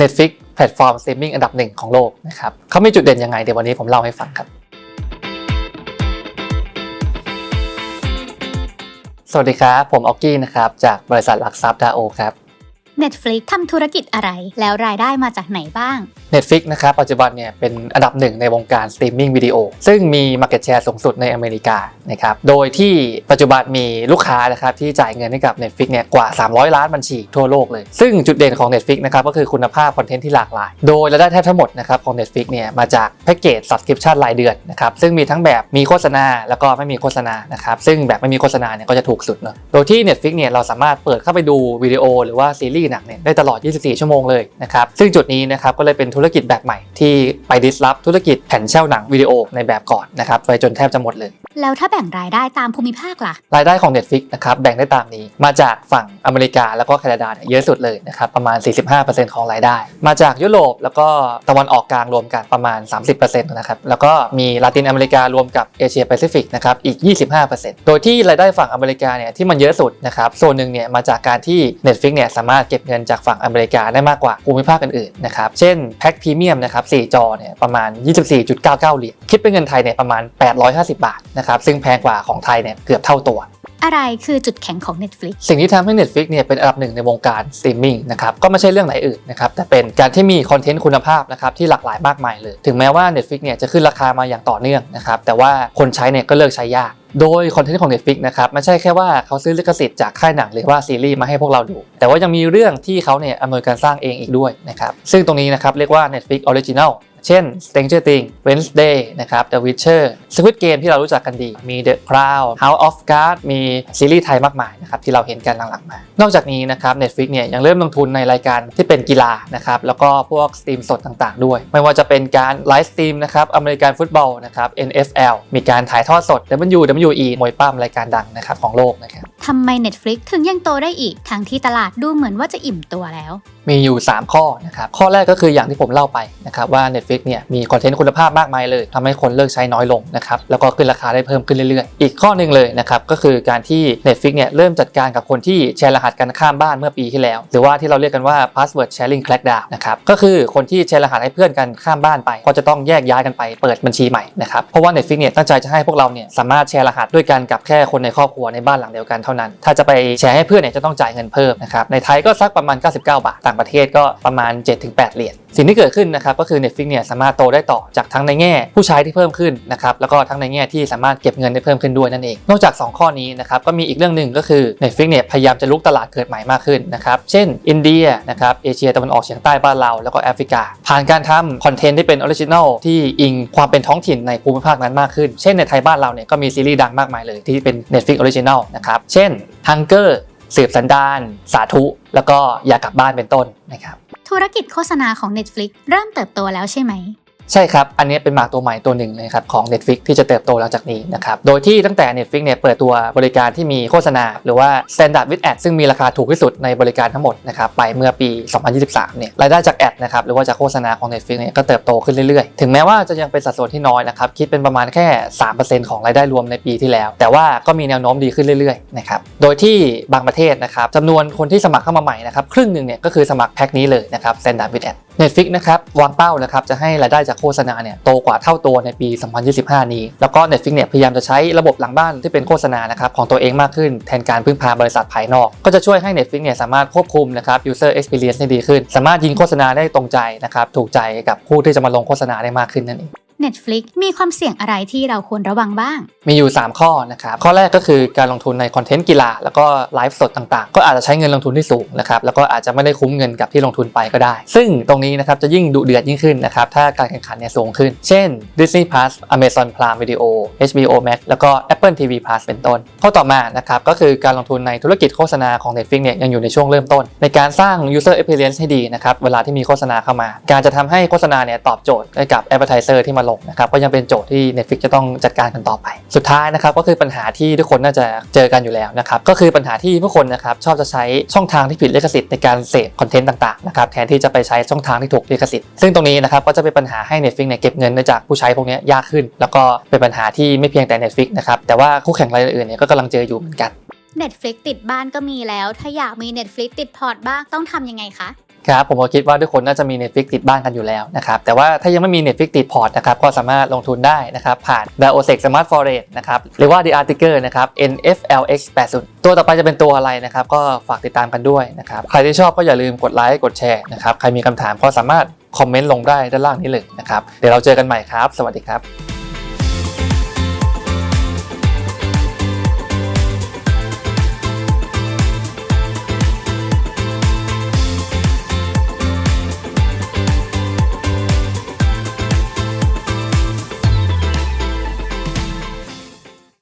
Netflix แพลตฟอร์มสตรีมมิ่งอันดับหนึ่งของโลกนะครับเขามีจุดเด่นยังไงเดี๋ยววันนี้ผมเล่าให้ฟังครับ สวัสดีครับ ผมออกกี้นะครับ จากบริษัทหลักทรัพย์ดาโอครับ Netflix ทำธุรกิจอะไร แล้วรายได้มาจากไหนบ้าง Netflix นะครับปัจจุบันเนี่ยเป็นอันดับหนึ่งในวงการสตรีมมิ่งวิดีโอซึ่งมี Market Share สูงสุดในอเมริกานะครับโดยที่ปัจจุบันมีลูกค้านะครับที่จ่ายเงินให้กับ Netflix เนี่ยกว่า 300 ล้านบัญชีทั่วโลกเลย ซึ่งจุดเด่นของ Netflix นะครับก็คือคุณภาพคอนเทนต์ที่หลากหลาย โดยรายได้แทบทั้งหมดนะครับของ Netflix เนี่ยมาจากแพ็กเกจ subscription รายเดือนนะครับซึ่งมีทั้งแบบมีโฆษณาแล้วก็ไม่มีโฆษณานะครับซึ่งแบบไม่มีโฆษณาเนี่ยก็จะถูกสุดเนอะโดยที่ Netflix เนี่ยเราสามารถเปิดเข้าไปดูวิดีโอหรือว่าซีรีสหนังเนี่ยได้ตลอด 24 ชั่วโมงเลยนะครับ ซึ่งจุดนี้นะครับก็เลยเป็นธุรกิจแบบใหม่ที่ไปดิสลอฟธุรกิจแผ่นเช่าหนังวิดีโอในแบบก่อนนะครับไปจนแทบจะหมดเลย แล้วถ้าแบ่งรายได้ตามภูมิภาคล่ะ รายได้ของ Netflix นะครับแบ่งได้ตามนี้ มาจากฝั่งอเมริกาแล้วก็แคนาดาเนี่ยเยอะสุดเลยนะครับประมาณ 45%ของรายได้ มาจากยุโรปแล้วก็ตะวันออกกลางรวมกันประมาณ 30%นะครับแล้วก็มีลาตินอเมริการวมกับเอเชียแปซิฟิกนะครับอีก 25%โดยที่รายได้ฝั่งอเมริกาเนี่ยที่มันเยอะสุดนะครับส่วนหนึ่งเนี่ยมาจากการที่ Netflix เนี่ยสามารถเก็บเงินจากฝั่งอเมริกาได้มากกว่าภูมิภาคอื่นๆนะครับ เช่นแพ็คพรีเมียมนะครับ4จอเนี่ยประมาณ 24.99 เหรียญ คิดเป็นเงินไทยเนี่ยประมาณ 850 บาทนะครับซึ่งแพงกว่าของไทยเนี่ยเกือบเท่าตัวอะไรคือจุดแข็งของ Netflix สิ่งที่ทำให้ Netflix เนี่ยเป็นอันดับหนึ่งในวงการสตรีมมิ่งนะครับก็ไม่ใช่เรื่องไหนอื่นนะครับแต่เป็นการที่มีคอนเทนต์คุณภาพนะครับที่หลากหลายมากมายเลย ถึงแม้ว่า Netflix เนี่ยจะขึ้นราคามาอย่างต่อเนื่องนะครับแต่ว่าคนใช้เนี่ยก็เลิกใช้ยากโดยคอนเทนต์ของ Netflix นะครับไม่ใช่แค่ว่าเขาซื้อลิขสิทธิ์จากค่ายหนังหรือว่าซีรีส์มาให้พวกเราดู แต่ว่ายังมีเรื่องที่เขาเนี่ยอำนวยการสร้างเองอีกด้วยนะครับซึ่งตรงนี้นะครับเรียกว่า Netflix Original เช่น Stranger Things Wednesday นะครับ The Witcher Squid Game ที่เรารู้จักกันดี มี The Crown House of Cards มีซีรีส์ไทยมากมายนะครับที่เราเห็นกันหลังๆมา นอกจากนี้นะครับ Netflix เนี่ยยังเริ่มลงทุนในรายการที่เป็นกีฬานะครับแล้วก็พวกสตรีมสดต่างๆ ด้วย ไม่ว่าจะเป็นการไลฟ์สตรีมนะครับอเมริกันฟุตบอลนะครับ NFL มีการถ่ายทอดสด WWE มวยปั้มรายการดังนะครับของโลกนะครับทำไม Netflix ถึงยังโตได้อีกทั้งที่ตลาดดูเหมือนว่าจะอิ่มตัวแล้ว มีอยู่ 3 ข้อนะครับข้อแรกก็คืออย่างที่ผมเล่าไปนะครับว่า Netflix เนี่ยมีคอนเทนต์คุณภาพมากมายเลยทำให้คนเลิกใช้น้อยลงนะครับแล้วก็ขึ้นราคาได้เพิ่มขึ้นเรื่อยๆ อีกข้อหนึ่งเลยนะครับก็คือการที่ Netflix เนี่ยเริ่มจัดการกับคนที่แชร์รหัสกันข้ามบ้านเมื่อปีที่แล้ว หรือว่าที่เราเรียกกันว่า password sharing crackdown นะครับก็คือคนที่แชร์รหัสให้เพื่อนกันข้ามบ้านไป ก็จะต้องแยกย้ายกันไปเปิดบัญชีใหม่นะครับเพราะว่า Netflix เนี่ยตั้งใจจะให้พวกเราเนี่ยสามารถแชร์รหัสด้วยกันกับแค่คนในครอบครัวในบ้านหลังเดียวกันเท่านั้น ถ้าจะไปแชร์ให้เพื่อนเนี่ยจะต้องจ่ายเงินเพิ่มนะครับในไทยก็สักประมาณ 99 บาทต่างประเทศก็ประมาณ 7-8 เหรียญสิ่งที่เกิดขึ้นนะครับก็คือ Netflix เนี่ยสามารถโตได้ต่อจากทั้งในแง่ผู้ใช้ที่เพิ่มขึ้นนะครับแล้วก็ทั้งในแง่ที่สามารถเก็บเงินได้เพิ่มขึ้นด้วยนั่นเอง นอกจาก 2 ข้อนี้นะครับก็มีอีกเรื่องหนึ่งก็คือ Netflix เนี่ยพยายามจะลุกตลาดเกิดใหม่มากขึ้นนะครับเช่น อินเดียนะครับเอเชียตะวันออกเฉียงใต้บ้านเราแล้วก็แอฟริกา ผ่านการทำคอนเทนต์ที่เป็นออริจินัลที่อิงความเป็นท้องถิ่นในภูมิภาคนั้นมากขึ้น เช่นในไทยบ้านเราเนี่ยก็มีซีรีส์ดังมากมายเลยที่เป็น Netflix Original นะครับเช่น Hunger สืบสันดาน สาธุ แล้วก็อยากกลับบ้านเป็นต้นนะครับ ธุรกิจโฆษณาของ Netflix เริ่มเติบโตแล้วใช่ไหม ใช่ครับ อันนี้เป็นหมากตัวใหม่ตัวหนึ่งเลยครับของ Netflix ที่จะเติบโตหลังจากนี้นะครับ โดยที่ตั้งแต่ Netflix เนี่ยเปิดตัวบริการที่มีโฆษณา หรือว่า Standard with Ad ซึ่งมีราคาถูกที่สุดในบริการทั้งหมดนะครับไปเมื่อปี 2023 เนี่ยรายได้จากแอดนะครับหรือว่าจากโฆษณาของ Netflix เนี่ยก็เติบโตขึ้นเรื่อยๆ ถึงแม้ว่าจะยังเป็นสัดส่วนที่น้อยนะครับคิดเป็นประมาณแค่ 3%ของรายได้รวมในปีที่แล้ว แต่ว่าก็มีแนวโน้มดีขึ้นเรื่อยๆนะครับโดยที่บางประเทศนะครับจำนวนคนที่สมัครเข้ามาใหม่นะครับครึ่งหนึ่งเนี่ยก็คือสมัครแพ็คนี้เลยนะครับ Standard with Ad Netflix นะครับวางเป้านะครับจะให้รายได้จากโฆษณาเนี่ยโตกว่าเท่าตัวในปี 2025 นี้ แล้วก็ Netflix เนี่ยพยายามจะใช้ระบบหลังบ้านที่เป็นโฆษณานะครับของตัวเองมากขึ้นแทนการพึ่งพาบริษัทภายนอก ก็จะช่วยให้ Netflix เนี่ยสามารถควบคุมนะครับ user experience ได้ดีขึ้น สามารถยิงโฆษณาได้ตรงใจนะครับถูกใจกับผู้ที่จะมาลงโฆษณาได้มากขึ้นนั่นเอง Netflix มีความเสี่ยงอะไรที่เราควรระวังบ้าง มีอยู่ 3 ข้อนะครับ ข้อแรกก็คือการลงทุนในคอนเทนต์กีฬา แล้วก็ไลฟ์สดต่างๆ ก็อาจจะใช้เงินลงทุนที่สูงนะครับแล้วก็อาจจะไม่ได้คุ้มเงินกับที่ลงทุนไปก็ได้ ซึ่งตรงนี้นะครับจะยิ่งดุเดือดยิ่งขึ้นนะครับถ้าการแข่งขันเนี่ยสูงขึ้น เช่น Disney Plus Amazon Prime Video HBO Max แล้วก็ Apple TV Plus เป็นต้น ข้อต่อมานะครับก็คือการลงทุนในธุรกิจโฆษณาของ Netflix เนี่ยยังอยู่ในช่วงเริ่มต้น ในการสร้าง user experience ให้ดีนะครับเวลาที่มีโฆษณาเข้ามา การจะทำให้โฆษณาเนี่ยตอบโจทย์ให้กับ advertiser ที่มาลงนะครับก็ยังเป็นโจทย์ที่ Netflix จะต้องจัดการกันต่อไป สุดท้ายนะครับก็คือปัญหาที่ทุกคนน่าจะเจอกันอยู่แล้วนะครับก็คือปัญหาที่ผู้คนนะครับชอบจะใช้ช่องทางที่ผิดลิขสิทธิ์ในการเสพคอนเทนต์ต่างๆนะครับแทนที่จะไปใช้ช่องทางที่ถูกลิขสิทธิ์ซึ่งตรงนี้นะครับก็จะเป็นปัญหาให้ Netflix เนี่ยเก็บเงินจากผู้ใช้พวกนี้ยากขึ้น แล้วก็เป็นปัญหาที่ไม่เพียงแต่ Netflix นะครับแต่ว่าคู่แข่งรายอื่นเนี่ยก็กำลังเจออยู่เหมือนกัน Netflix ติดบ้านก็มีแล้ว ถ้าอยากมี Netflix ติดพอร์ตบ้างต้องทำยังไงคะ ครับผมก็คิดว่าทุกคนน่าจะมี Netflix ติดบ้านกันอยู่แล้วนะครับแต่ว่าถ้ายังไม่มี Netflix ติดพอร์ตนะครับก็สามารถลงทุนได้นะครับผ่าน d i o s e c Smart Forest นะครับหรือว่า The Article นะครับ NFLX 80ตัวต่อไปจะเป็นตัวอะไรนะครับก็ฝากติดตามกันด้วยนะครับใครที่ชอบก็อย่าลืมกดไลค์กดแชร์นะครับใครมีคำถามก็สามารถคอมเมนต์ลงได้ด้านล่างนี้เลยนะครับเดี๋ยวเราเจอกันใหม่ครับ สวัสดีครับ